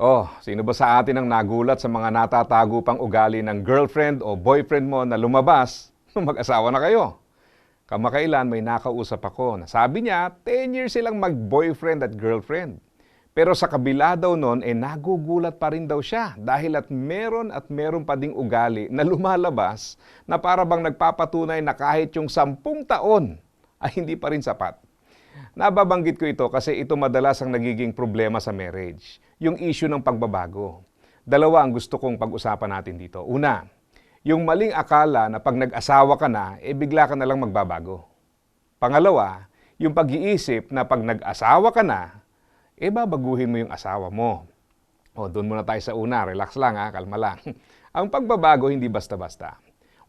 Oh, sino ba sa atin ang nagulat sa mga natatago pang ugali ng girlfriend o boyfriend mo na lumabas nung mag-asawa na kayo? Kamakailan may nakausap ako na sabi niya 10 years silang mag-boyfriend at girlfriend. Pero sa kabila daw nun, eh nagugulat pa rin daw siya dahil at meron at meron pa ding ugali na lumalabas na para bang nagpapatunay na kahit yung sampung taon ay hindi pa rin sapat. Nababanggit ko ito kasi ito madalas ang nagiging problema sa marriage, yung issue ng pagbabago. Dalawa ang gusto kong pag-usapan natin dito. Una, yung maling akala na pag nag-asawa ka na, eh bigla ka na lang magbabago. Pangalawa, yung pag-iisip na pag nag-asawa ka na, eh babaguhin mo yung asawa mo. O, doon muna tayo sa una. Relax lang ha, kalma lang. Ang pagbabago hindi basta-basta.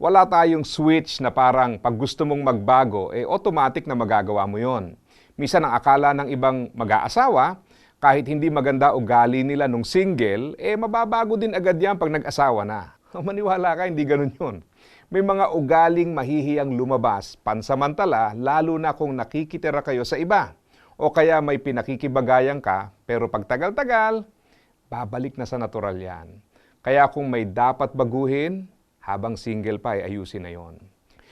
Wala tayong switch na parang pag gusto mong magbago, eh automatic na magagawa mo yon. Minsan ang akala ng ibang mag-aasawa, kahit hindi maganda ugali nila nung single, eh mababago din agad yan pag nag-asawa na. Maniwala ka, hindi ganun yun. May mga ugaling mahihiyang lumabas, pansamantala, lalo na kung nakikitira kayo sa iba. O kaya may pinakikibagayan ka, pero pag tagal-tagal, babalik na sa natural yan. Kaya kung may dapat baguhin, habang single pa, ay ayusin na yon.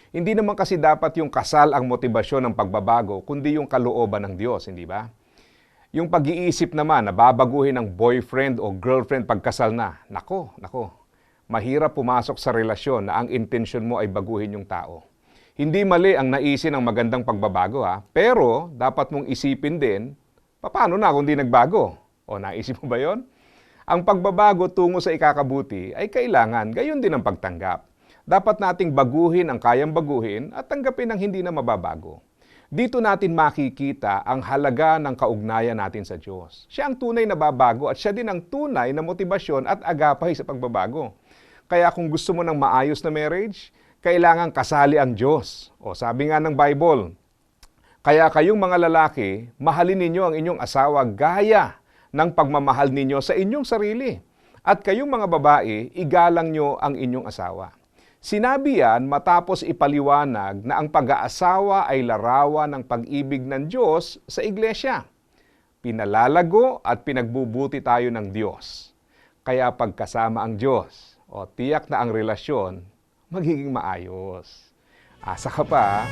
Hindi naman kasi dapat yung kasal ang motibasyon ng pagbabago, kundi yung kalooban ng Diyos, hindi ba? Yung pag-iisip naman na babaguhin ng boyfriend o girlfriend pagkasal na, nako, nako, mahirap pumasok sa relasyon na ang intention mo ay baguhin yung tao. Hindi mali ang naisin ng magandang pagbabago ha, pero dapat mong isipin din, paano na kung di nagbago? O naisip mo ba yon? Ang pagbabago tungo sa ikakabuti ay kailangan, gayon din ang pagtanggap. Dapat nating baguhin ang kayang baguhin at tanggapin ang hindi na mababago. Dito natin makikita ang halaga ng kaugnayan natin sa Diyos. Siya ang tunay na babago at siya din ang tunay na motibasyon at agapay sa pagbabago. Kaya kung gusto mo ng maayos na marriage, kailangan kasali ang Diyos. O sabi nga ng Bible, kaya kayong mga lalaki, mahalin ninyo ang inyong asawa gaya ng pagmamahal ninyo sa inyong sarili. At kayong mga babae, igalang nyo ang inyong asawa. Sinabi yan matapos ipaliwanag na ang pag-aasawa ay larawan ng pag-ibig ng Diyos sa iglesia. Pinalalago at pinagbubuti tayo ng Diyos. Kaya pagkasama ang Diyos, o tiyak na ang relasyon, magiging maayos. Asa ka pa.